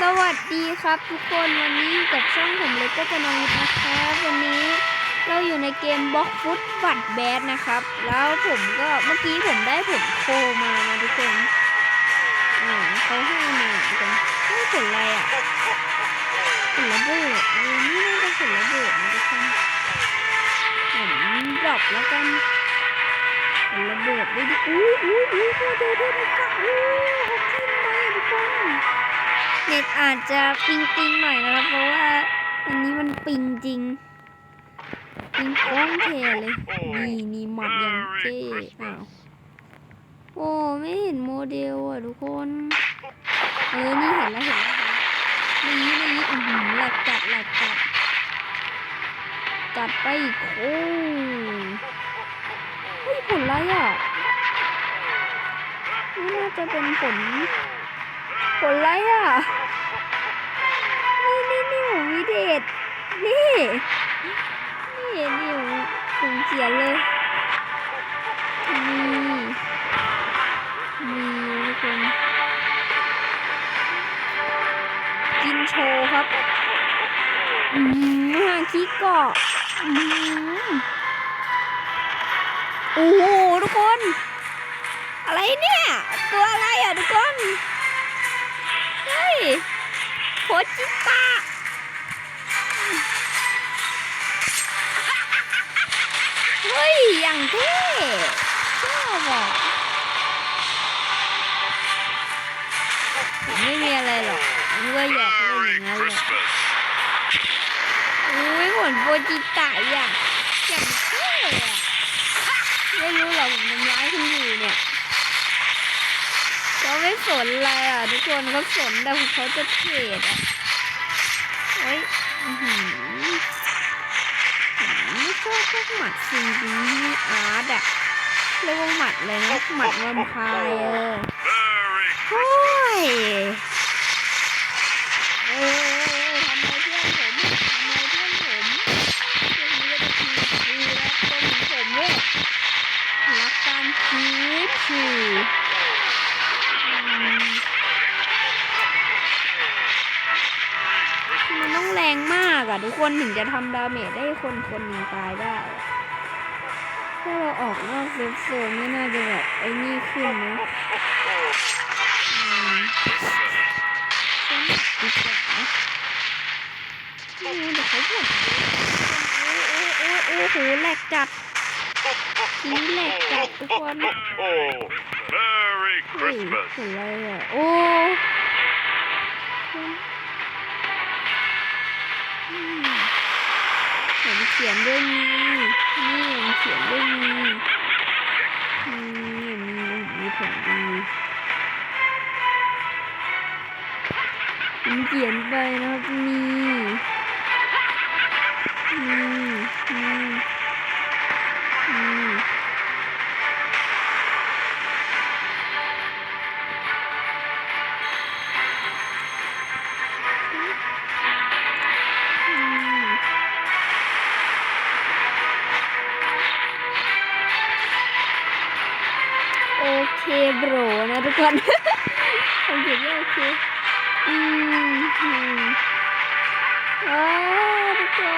สวัสดีครับทุกคนวันนี้กับช่องผมเล็กก็จะนองวิทย์นะครับวันนี้เราอยู่ในเกมบล็อกฟุตบัตแบดนะครับ แล้วผมก็เมื่อกี้ผมได้ผลโคมานะทุกคนอ่าเขาให้มาทุกคนให้ผลอะไรอะผลระเบิดออนี่น่าจะผลระเบิดนะทุกคนผมดรอปแล้วกันผลระเบิดได้ดิอู้อู้อู้โมเดลเดนิกะอู้โอเคไหมทุกคน เน็ตอาจจะปิงปิงหน่อยนะครับ เพราะว่าอันนี้มันปิงจริง ปิงโค้งเทเลย นี่นี่หมัดอย่างเท่อ้าวโอ้ไม่เห็นโมเดลอะทุกคนเออนี่เห็นแล้วเห็นแล้วเห็นแล้วนี่นี่อือหือหลักจัดหลักจัดจัดไปอีกโอ้เฮ้ยผลอะไรอะนี่น่าจะเป็นผลผลอะไรอะ เดตนี่ นี่นี่ผมผมเขียนเลย นี่นี่ทุกคนกินโชว์ครับอืมหาคิเกาะอืมโอ้โหทุกคน อะไรเนี่ย ตัวอะไรอะทุกคน เฮ้ยโคจิตะ เฮ้ยอย่างเท่ชอบอะไม่มีอะไรหรอกผมก็อยากเล่นอย่างนั้นแหละอุ้ยเหมือนโคจิตะอย่างอย่างเท่อะไม่รู้หรอกมทำร้ายคุณอยู่เนี่ยเขาไม่สนอะไรอะ ทุกคนเขาสนแต่เขาจะเทรดอะเฮ้ย ชอบพวกหมัดซิงนี้อาร์ตอะเรียกว่าหมัดเลยนะหมัดแวมไพายเออโอ้ย ถึงจะทำดาเมจได้คนคนหนึ่งตายได้ ถ้าเราออกนอกเซฟโซนไม่น่าจะแบบไอ้นี่ขึ้นนะอืมฉันดีกว่านะไม่งั้เดี๋ยวเขาบ่นโอ้โอ้โอ้โอ้โหแหลกจัดทีนี้แหลกจัดทุกคน Oh, Merry เฮ้ย Christmas. อะไรอะโอ้อืม ผมเขียนด้วยมีนี่ผมเขียนด้วยมีนี่มีมีผลดีผมเขียนไปนะครับมีมีมี นะทุกคนผมเขียนว่าโอเคอืมอืมว้าวทุกคน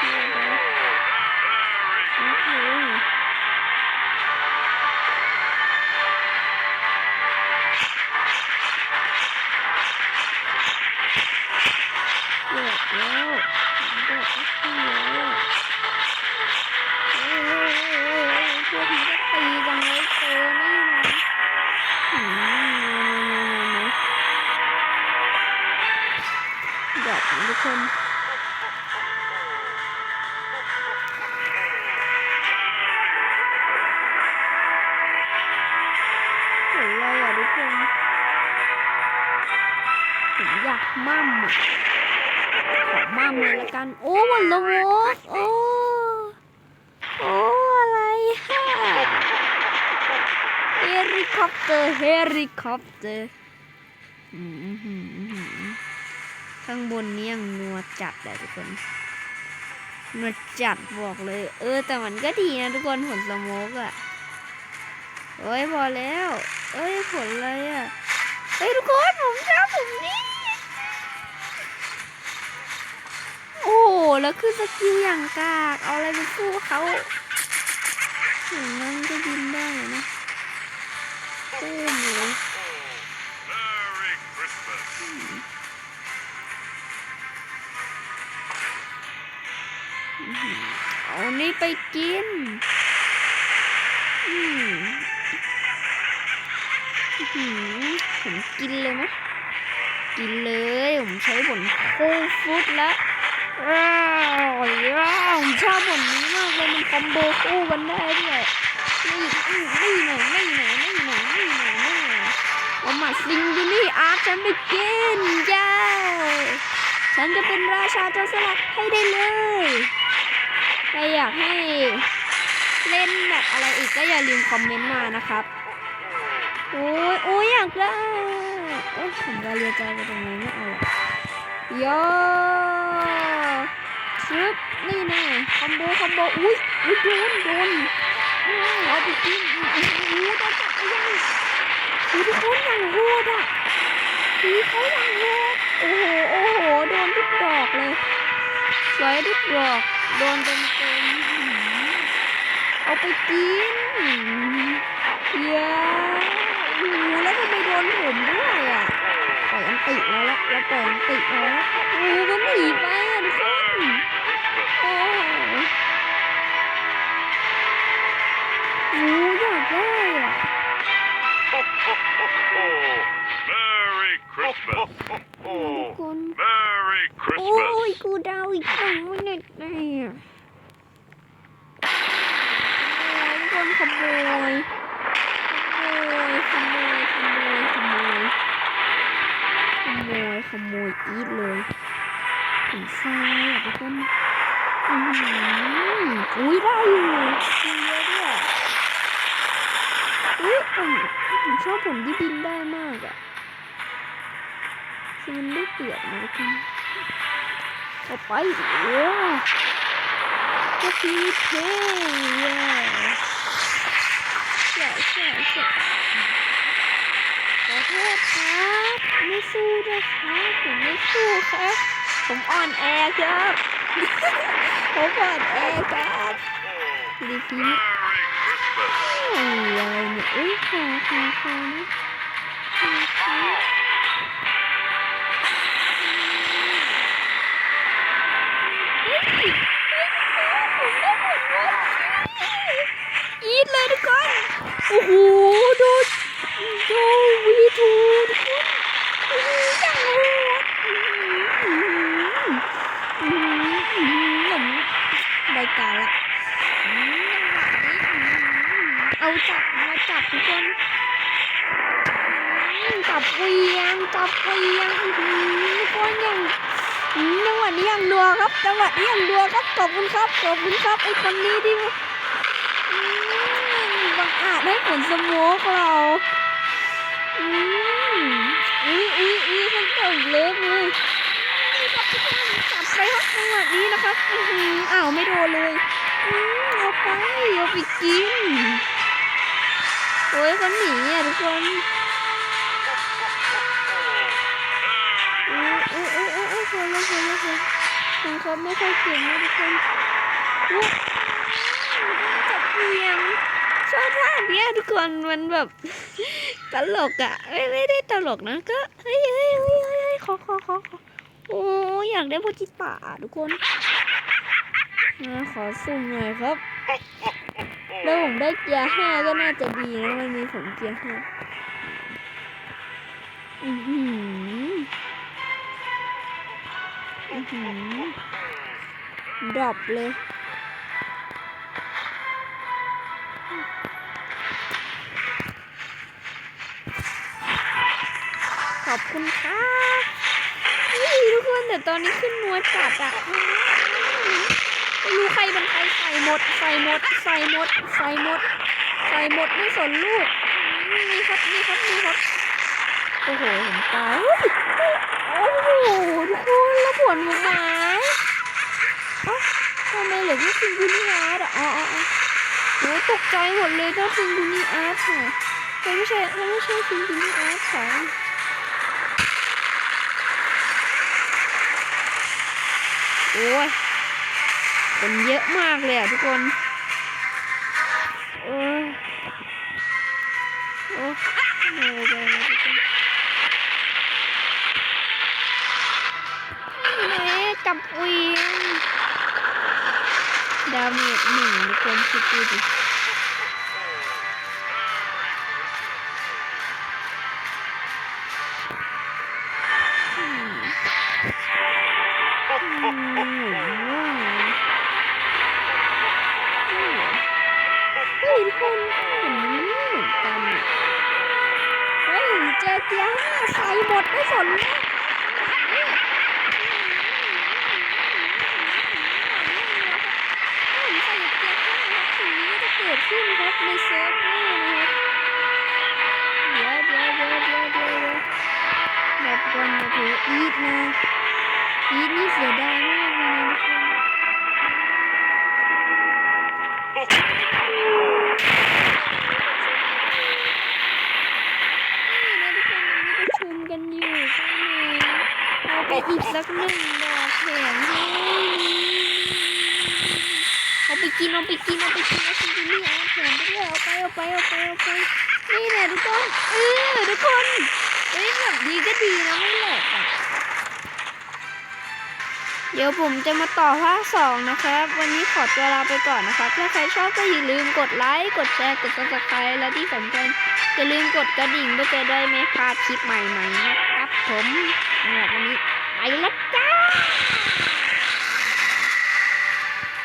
ผม ลยละกัน โอ้วันละวอกโอ้โอ้อะไรฮะเฮลิคอปเตอร์เฮลิคอปเตอร์ข้างบนนี้ยังนัวจัดเลยทุกคนนัวจัดบอกเลย เออ แต่มันก็ดีนะทุกคนผลสโมกอะเอ้ยพอแล้ว เอ้ยผลอะไรอะเฮ้ยทุกคนผมชอบผมนี่ แล้วคือสกิลอย่างกาก เอาอะไรไปสู้เขาอย่างนั้นก็ยินได้นะโอ้โห Merry Christmas. เอานี่ไปกิน อืมอื้อหือผมกินเลยไหมกินเลย ผมใช้ผลโคฟุตแล้ว อ้าวอ้าวผมชอบผลนี้มากเลยมันคอมโบคู่กันได้ด้วยนี่นี่นี่หน่อยนี่หน่อยนี่หน่อยนี่หน่อยนี่หน่อยเอามาซิงดูนี่อาร์ตฉันไปกินเย้ฉันจะเป็นราชาโจรสลัดให้ได้เลยใครอยากให้เล่นแบบอะไรอีกก็อย่าลืมคอมเมนต์มานะครับโอ้ยโอ้ยอยากได้เอ้ยผมจะเรียใจไปตรงไหนไม่เอาโย ชึบนี่แน่คอมโบคอมโบอุ้ยอุ้ยโดนโดนเอาไปกินโอ้โหโดนจับไปยังดูทุกคนอย่างโหดอะผีเขาอย่างโหดโอ้โหโอ้โหโดนทุกดอกเลยสวยทุกดอกโดนเต็มเต็มเอาไปกินเย้โอ้โหแล้วทำไมโดนผมด้วยอะปล่อยอันติแล้วละแล้วปล่อยอันติแล้วละโอ้โหก็หนีไปอะทุกคน โอ้โหอยากได้อะ Merry Christmas. ทุกคน Merry โอ้ Christmas. ยกูดาวอีกสองเน็ตแน่อะโอ้ยโดนขโมยขโมยขโมยขโมยขโมยขโมยขโมยอีทเลยถึงซ้ายอะทุกคนอือหืออุ้ยได้อยู่มีเยอะด้วย อุ้ยผมชอบผลที่บินได้มากอะคือมันได้เปรียบนะทุกคนเอไปโอ้ก็คือเท่ใช่ใช่ใช่ขอโทษครับไม่สู้นะครับผมไม่สู้ครับ ผมอ่อนแอครับผมอ่อนแอครับดีพี อ้ยอะไรเนี่ยอุ้ยขอขอขอนะขอขอเฮ้ยเฮ้ยผมได้ผลว่ะอีทเลยทุกคน โอ้โห ดูดูวีทูทุกคน ยงจับเวียงอื้อหือทุกคนอย่างอืมจังหวะนี้ย่างดัวครับ จังหวะนี้ย่างดัวครับขอบคุณครับขอบคุณครับไอคนนี้ที่มาอืมบังอาจให้ผลสโมกเราอืมอุ้ยอุ้ยอุ้ยทั้งเต่าเลิฟเลยนี่ครับทุกคนจับไปครับจังหวะนี้นะครับอื้อหืออ้าวไม่โดนเลยอืมเอาไปเอาไปกินโอ้ยเขาหนีอะทุกคน อ้ยโอ้ยคนละคนะคนคนเขาไม่ค่อยเก่งนะทุกคนอุ๊ยจับเพียงชอบท่าเนี้ยทุกคนมันแบบตลกอะไม่ไม่ได้ตลกนะก็เฮ้ยเฮ้ยเฮ้ยเฮ้ยขอขอขอโอ้ยอยากได้โพจิตะทุกคนมาขอสุ่มหน่อยครับแล้วผมได้เกียร์ห้าก็น่าจะดีนะมันมีผมเกียร์ห้าอือหือ ดรอปเลย ขอบคุณครับนี่ทุกคนแต่ตอนนี้ขึ้นนัวจัดอะไม่รู้ใครรเป็นใครใส่หมด ใส่หมด ใส่หมด ใส่หมด ใส่หมดไม่สนลูก นี่ครับ นี่ครับ นี่ครับ โอ้โหผมตายโอ้โหทุกคนแล้วผลของหมาอ้าทำไมเหลือแค่ซิงคูนี่อาร์ตอะอ๋ออ๋ออ๋อโหตกใจหมดเลยถ้าซิงคูนี่อาร์ตค่ะแต่ไม่ใช่ถ้าไม่ใช่ซิงคูนี่อาร์ตค่ะโอ้ยคนเยอะมากเลยอะทุกคนโอ้ยโอ้โอ้ยไปแล้วทุกคน จับวียนดาเมจหนึ่งทุกคนคิดดูดิอืมอืมเฮ้ยคนห็นมันไม่เหมือนกันเฮ้ยเจอเกียร์ห้าใส่หมดไม่สนเลยผมใส่เกียร์ห้าครับสิ่งนี้ กิดขึ้นครับในเซิร์ฟเวอร์นะครับเดี๋ยวเดี๋ยวเดี๋ยวเดี๋ยวเดี๋ยวแบบก่อนนะเพื่ออีทนะอีทนี่เสียดายมากเลยนะทุกคนนี่นะทุกคนมีประชุมกันอยู่ใช่ไหมเอาไปอีกสักหนึ่งดอกแถมให้เอาไปกินเอาไปกินเอาไปกิน ไปเอาไปเอาไปเอาไปนี่แหละทุกคนเออทุกคนเอ้ยแบบนี้ก็ดีนะไม่แหลกอะเดี๋ยวผมจะมาต่อภาคสองนะครับ วันนี้ขอตัวลาไปก่อนนะครับ ถ้าใครชอบก็อย่าลืมกดไลค์ กดแชร์ กด subscribe และที่สำคัญอย่าลืมกดกระดิ่งเพื่อจะได้ไม่พลาดคลิปใหม่ๆนะครับผมสำหรับวันนี้ไปแล้วจ้า